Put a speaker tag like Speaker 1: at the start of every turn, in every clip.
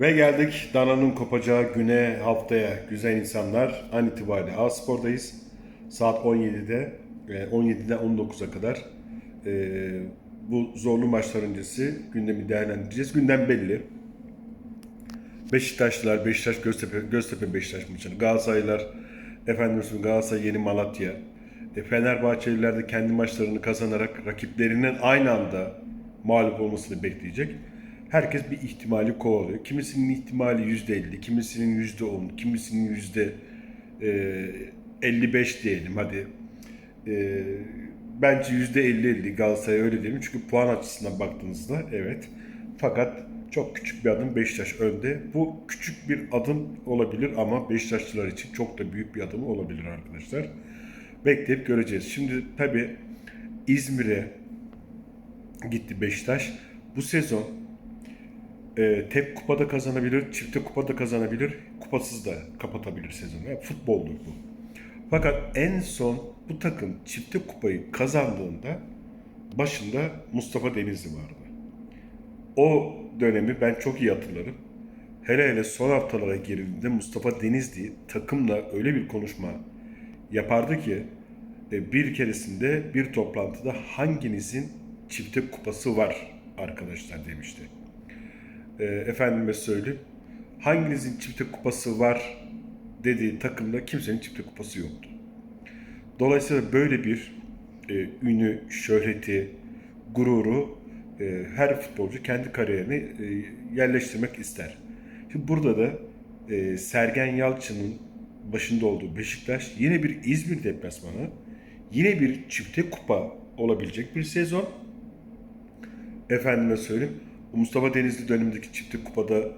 Speaker 1: Ve geldik Dana'nın kopacağı güne, haftaya. Güzel insanlar. An itibariyle A-Spor'dayız. Saat 17'de, e, 17'den 19'a kadar e, bu zorlu maçlar öncesi gündemi değerlendireceğiz. Gündem belli. Beşiktaşlılar, Beşiktaş Göztepe, Göztepe Beşiktaş maçını, Galatasaraylılar, efendim Galatasaray Yeni Malatya, e, Fenerbahçeliler de kendi maçlarını kazanarak rakiplerinin aynı anda mağlup olmasını bekleyecek. Herkes bir ihtimali kovalıyor. Kimisinin ihtimali %50, kimisinin %10, kimisinin yüzde e, %55 diyelim hadi. E, bence %50-50 Galatasaray öyle diyelim. Çünkü puan açısından baktığınızda evet. Fakat çok küçük bir adım Beşiktaş önde. Bu küçük bir adım olabilir ama Beşiktaşlılar için çok da büyük bir adım olabilir arkadaşlar. Bekleyip göreceğiz. Şimdi tabii İzmir'e gitti Beşiktaş. Bu sezon e, tek kupada kazanabilir, çifte kupada kazanabilir, kupasız da kapatabilir sezonu. Yani futboldur bu. Fakat en son bu takım çifte kupayı kazandığında başında Mustafa Denizli vardı. O dönemi ben çok iyi hatırlarım. Hele hele son haftalara girildiğinde Mustafa Denizli takımla öyle bir konuşma yapardı ki e, bir keresinde bir toplantıda hanginizin çifte kupası var arkadaşlar demişti. E, efendime söyleyeyim hanginizin çifte kupası var dediği takımda kimsenin çifte kupası yoktu. Dolayısıyla böyle bir e, ünü, şöhreti, gururu e, her futbolcu kendi kariyerini e, yerleştirmek ister. Şimdi burada da e, Sergen Yalçın'ın başında olduğu Beşiktaş yine bir İzmir deplasmanı, yine bir çifte kupa olabilecek bir sezon. Efendime söyleyeyim, Mustafa Denizli dönemindeki çifte kupada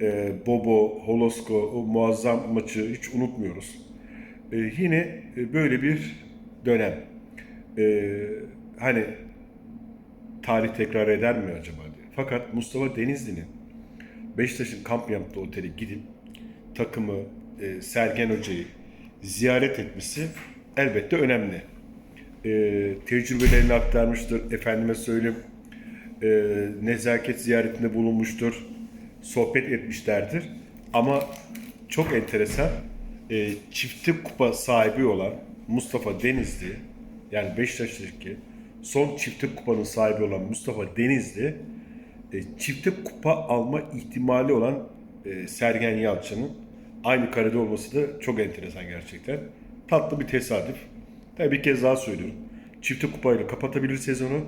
Speaker 1: e, Bobo, Holosko, o muazzam maçı hiç unutmuyoruz. E, yine e, böyle bir dönem. E, hani tarih tekrar eder mi acaba diye. Fakat Mustafa Denizli'nin Beşiktaş'ın kamp yaptığı otele gidip takımı e, Sergen Hoca'yı ziyaret etmesi elbette önemli. E, tecrübelerini aktarmıştır. Efendime söyleyeyim e, nezaket ziyaretinde bulunmuştur. Sohbet etmişlerdir. Ama çok enteresan e, çifte kupa sahibi olan Mustafa Denizli yani Beşiktaş'taki son çifte kupanın sahibi olan Mustafa Denizli e, çifte kupa alma ihtimali olan e, Sergen Yalçın'ın aynı karede olması da çok enteresan gerçekten. Tatlı bir tesadüf. Tabii bir kez daha söylüyorum. Çifte kupayla kapatabilir sezonu.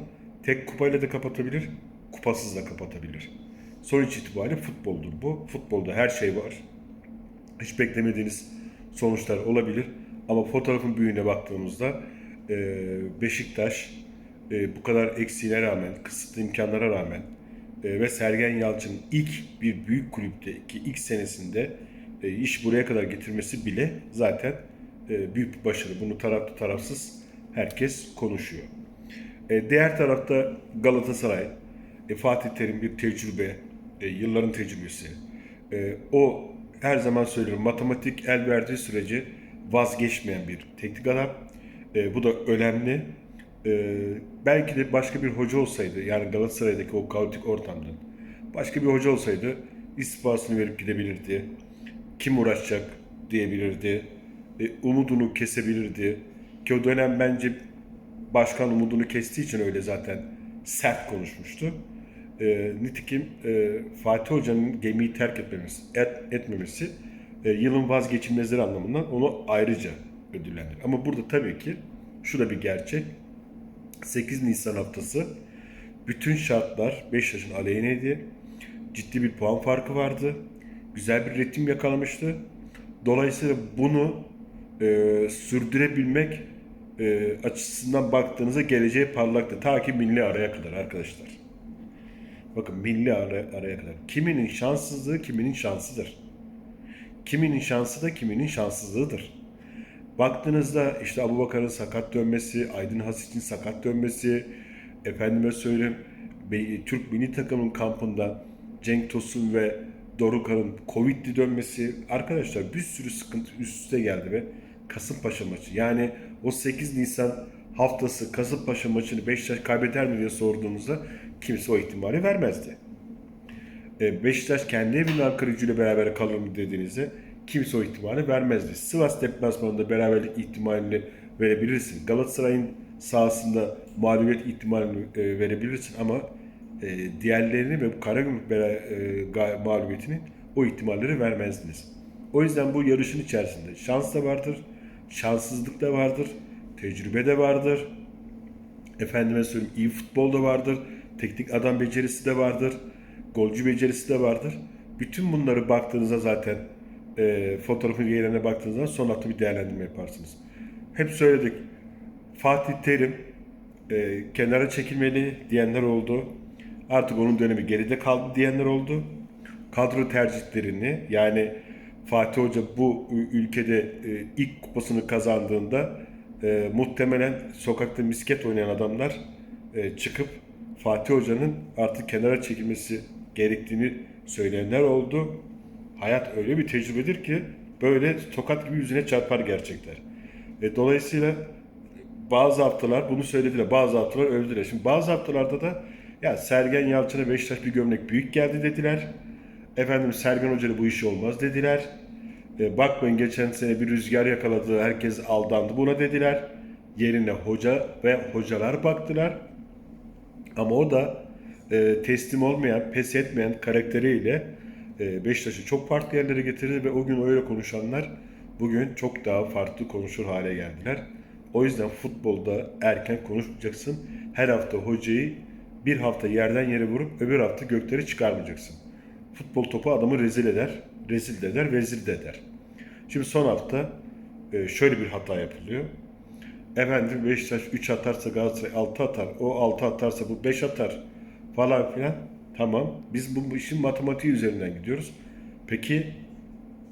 Speaker 1: Tek kupayla da kapatabilir. Kupasız da kapatabilir. Sonuç itibariyle futboldur bu. Futbolda her şey var. Hiç beklemediğiniz sonuçlar olabilir. Ama fotoğrafın büyüğüne baktığımızda e, Beşiktaş e, bu kadar eksiğine rağmen, kısıtlı imkanlara rağmen e, ve Sergen Yalçın'ın ilk bir büyük kulüpteki ilk senesinde iş buraya kadar getirmesi bile zaten büyük bir başarı. Bunu taraflı tarafsız herkes konuşuyor. E, diğer tarafta Galatasaray, e, Fatih Terim bir tecrübe, e, yılların tecrübesi. E, o her zaman söylüyorum matematik el verdiği sürece vazgeçmeyen bir teknik adam. E, bu da önemli. E, belki de başka bir hoca olsaydı yani Galatasaray'daki o kaotik ortamdan başka bir hoca olsaydı istifasını verip gidebilirdi. Kim uğraşacak diyebilirdi. E, umudunu kesebilirdi. Ki o dönem bence başkan umudunu kestiği için öyle zaten sert konuşmuştu. E, nitekim e, Fatih Hoca'nın gemiyi terk etmemesi, et, etmemesi e, yılın vazgeçilmezleri anlamından onu ayrıca ödüllendirir. Ama burada tabii ki şu da bir gerçek. 8 Nisan haftası bütün şartlar 5 yaşın aleyhineydi. Ciddi bir puan farkı vardı. Güzel bir ritim yakalamıştı. Dolayısıyla bunu e, sürdürebilmek e, açısından baktığınızda geleceği parlaktı. Ta ki milli araya kadar arkadaşlar. Bakın milli araya, araya kadar. Kiminin şanssızlığı kiminin şansıdır. Kiminin şansı da kiminin şanssızlığıdır. Baktığınızda işte Abu Bakar'ın sakat dönmesi, Aydın Hasic'in sakat dönmesi, efendime söyleyeyim Türk milli takımın kampında Cenk Tosun ve Dorukhan'ın Covid'li dönmesi arkadaşlar bir sürü sıkıntı üst üste geldi ve Kasımpaşa maçı yani o 8 Nisan haftası Kasımpaşa maçını Beşiktaş kaybeder mi diye sorduğunuzda kimse o ihtimali vermezdi. E, Beşiktaş kendi evinde Ankara gücüyle beraber kalır mı dediğinizde kimse o ihtimali vermezdi. Sivas deplasmanında beraberlik ihtimalini verebilirsin. Galatasaray'ın sahasında mağlubiyet ihtimalini e, verebilirsin ama e, diğerlerini ve bu Karagümrük mağlubiyetini o ihtimalleri vermezdiniz. O yüzden bu yarışın içerisinde şans da vardır, şanssızlık da vardır, tecrübe de vardır, efendime söyleyeyim iyi futbol da vardır, teknik adam becerisi de vardır, golcü becerisi de vardır. Bütün bunları baktığınızda zaten e, fotoğrafın yerine baktığınızda son hafta bir değerlendirme yaparsınız. Hep söyledik. Fatih Terim e, kenara çekilmeli diyenler oldu. Artık onun dönemi geride kaldı diyenler oldu. Kadro tercihlerini yani Fatih Hoca bu ülkede e, ilk kupasını kazandığında e, muhtemelen sokakta misket oynayan adamlar e, çıkıp Fatih Hoca'nın artık kenara çekilmesi gerektiğini söyleyenler oldu. Hayat öyle bir tecrübedir ki böyle tokat gibi yüzüne çarpar gerçekler. E, dolayısıyla bazı haftalar bunu söylediler, bazı haftalar övdüler. Şimdi bazı haftalarda da ya Sergen Yalçın'a Beşiktaş bir gömlek büyük geldi dediler. Efendim Sergen Hoca'da bu iş olmaz dediler. E, bakmayın geçen sene bir rüzgar yakaladı, herkes aldandı buna dediler. Yerine hoca ve hocalar baktılar. Ama o da e, teslim olmayan, pes etmeyen karakteriyle e, Beşiktaş'ı çok farklı yerlere getirdi ve o gün öyle konuşanlar bugün çok daha farklı konuşur hale geldiler. O yüzden futbolda erken konuşmayacaksın. Her hafta hocayı bir hafta yerden yere vurup öbür hafta gökleri çıkarmayacaksın. Futbol topu adamı rezil eder, rezil de eder, vezil de eder. Şimdi son hafta e, şöyle bir hata yapılıyor. Efendim Beşiktaş 3 atarsa Galatasaray 6 atar. O 6 atarsa bu 5 atar falan filan. Tamam. Biz bu işin matematiği üzerinden gidiyoruz. Peki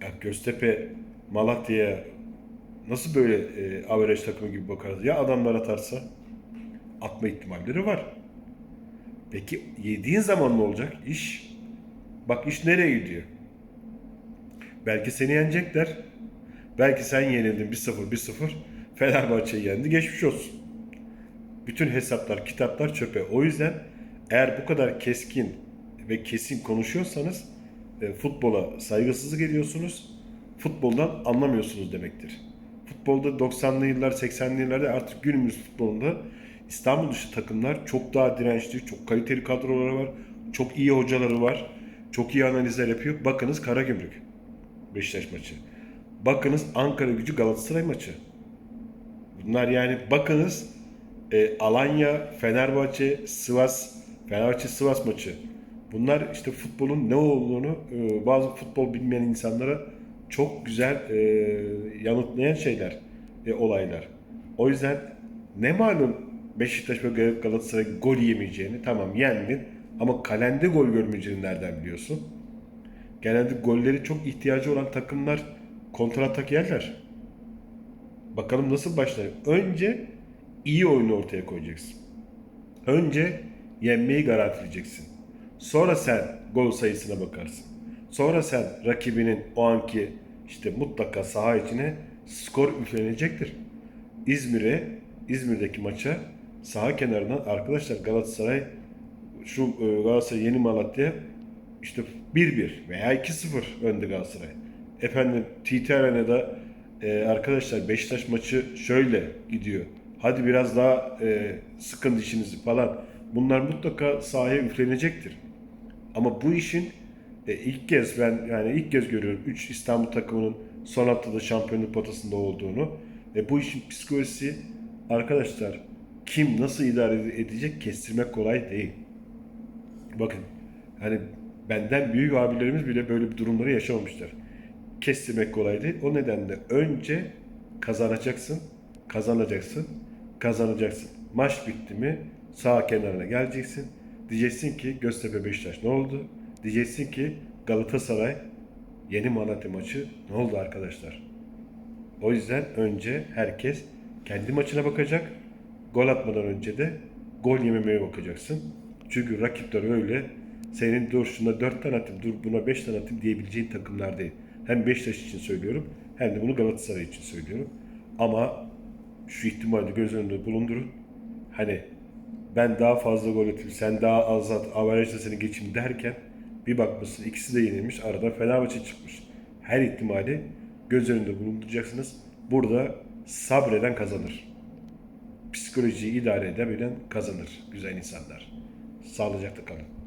Speaker 1: ya Göztepe Malatya'ya nasıl böyle e, averaj takımı gibi bakarız? Ya adamlar atarsa atma ihtimalleri var. Peki yediğin zaman ne olacak? İş bak iş nereye gidiyor? Belki seni yenecekler. Belki sen yenildin 1-0 1-0. Fenerbahçe'yi yendi. Geçmiş olsun. Bütün hesaplar, kitaplar çöpe. O yüzden eğer bu kadar keskin ve kesin konuşuyorsanız e, futbola saygısızlık ediyorsunuz. Futboldan anlamıyorsunuz demektir. Futbolda 90'lı yıllar, 80'li yıllarda artık günümüz futbolunda İstanbul dışı takımlar çok daha dirençli, çok kaliteli kadroları var. Çok iyi hocaları var. Çok iyi analizler yapıyor. Bakınız Karagümrük. Beşiktaş maçı. Bakınız Ankara gücü Galatasaray maçı. Bunlar yani bakınız e, Alanya, Fenerbahçe, Sivas, Fenerbahçe Sivas maçı. Bunlar işte futbolun ne olduğunu e, bazı futbol bilmeyen insanlara çok güzel e, yanıtlayan şeyler, e, olaylar. O yüzden ne malum Beşiktaş ve Gal- Galatasaray gol yemeyeceğini tamam yendin ama kalende gol görmeyeceğini nereden biliyorsun? Genelde golleri çok ihtiyacı olan takımlar kontratak yerler. Bakalım nasıl başlar. Önce iyi oyunu ortaya koyacaksın. Önce yenmeyi garantileyeceksin. Sonra sen gol sayısına bakarsın. Sonra sen rakibinin o anki işte mutlaka saha içine skor üflenecektir. İzmir'e, İzmir'deki maça saha kenarından arkadaşlar Galatasaray şu e, Galatasaray Yeni Malatya işte 1-1 veya 2-0 önde Galatasaray. Efendim TT Arena'da e, arkadaşlar Beşiktaş maçı şöyle gidiyor. Hadi biraz daha e, sıkın dişinizi falan. Bunlar mutlaka sahaya üflenecektir. Ama bu işin e, ilk kez ben yani ilk kez görüyorum 3 İstanbul takımının son haftada şampiyonluk potasında olduğunu. E, bu işin psikolojisi arkadaşlar kim nasıl idare edecek kestirmek kolay değil. Bakın hani benden büyük abilerimiz bile böyle bir durumları yaşamamışlar. Kestirmek kolay değil. O nedenle önce kazanacaksın, kazanacaksın, kazanacaksın. Maç bitti mi sağ kenarına geleceksin. Diyeceksin ki Göztepe Beşiktaş ne oldu? Diyeceksin ki Galatasaray yeni Malatya maçı ne oldu arkadaşlar? O yüzden önce herkes kendi maçına bakacak. Gol atmadan önce de gol yememeye bakacaksın. Çünkü rakipler öyle senin dur şuna 4 tane atayım, dur buna 5 tane atayım diyebileceğin takımlar değil. Hem Beşiktaş için söylüyorum hem de bunu Galatasaray için söylüyorum. Ama şu ihtimali göz önünde bulundurun. Hani ben daha fazla gol atayım, sen daha az at, averajda seni geçeyim derken Bir bakmışsın ikisi de yenilmiş. Arada Fenerbahçe çıkmış. Her ihtimali göz önünde bulunduracaksınız. Burada sabreden kazanır. Psikolojiyi idare edebilen kazanır güzel insanlar. Sağlıcakla kalın.